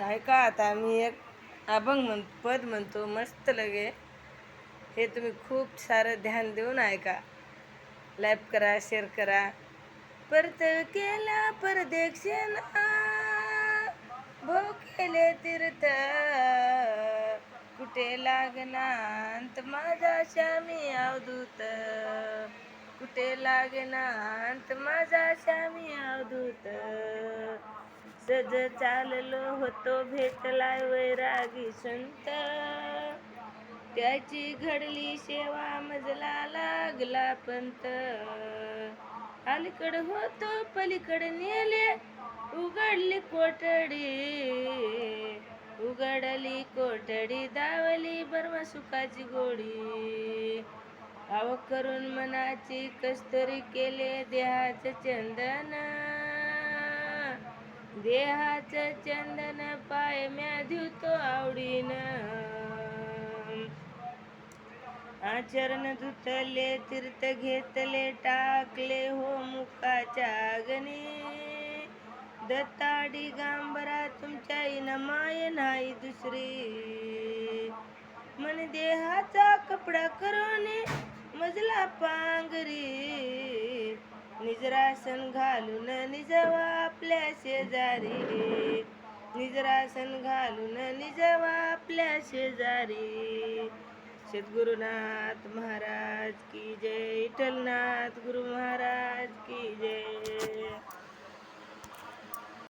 ऐका आता मी एक अभंग म्हण पद म्हणतो मस्त लगे. हे तुम्ही खूप सारं ध्यान देऊन ऐका. लाईक करा शेअर करा. परत केला परदेक्षणा. भाऊ केले तीर्थ. कुठे लागनांत माझा श्यामी अवधूत? कुठे लागनांत माझा श्यामी अवधूत? सज चाललो होतो भेटलाय वैरागी संत. त्याची घडली सेवा मजला लागला पंत. अलीकड होतो पलीकड नेले उघडली कोठडी. उघडली कोठडी दावली बर्मा सुखाची गोडी. आव करून मनाची कस्तरी केले देहाचं चंदन. देहाचं चंदन पाय म्या धुतो आवडीनं. आचरण धुतले तीर्थ घेतले टाकले हो मुखाच्या अग्नी. दत्ताडी गांबरा तुमच्या इन माय नाही दुसरी. मन देहाचा कपडा करून मजला पांगरी निजरासन घालून निजवा आपल्या शेजारी. निजरासन घालून निजवा आपल्या शेजारी. सद्गुरुनाथ महाराज की जय विठ्ठलनाथ गुरु महाराज.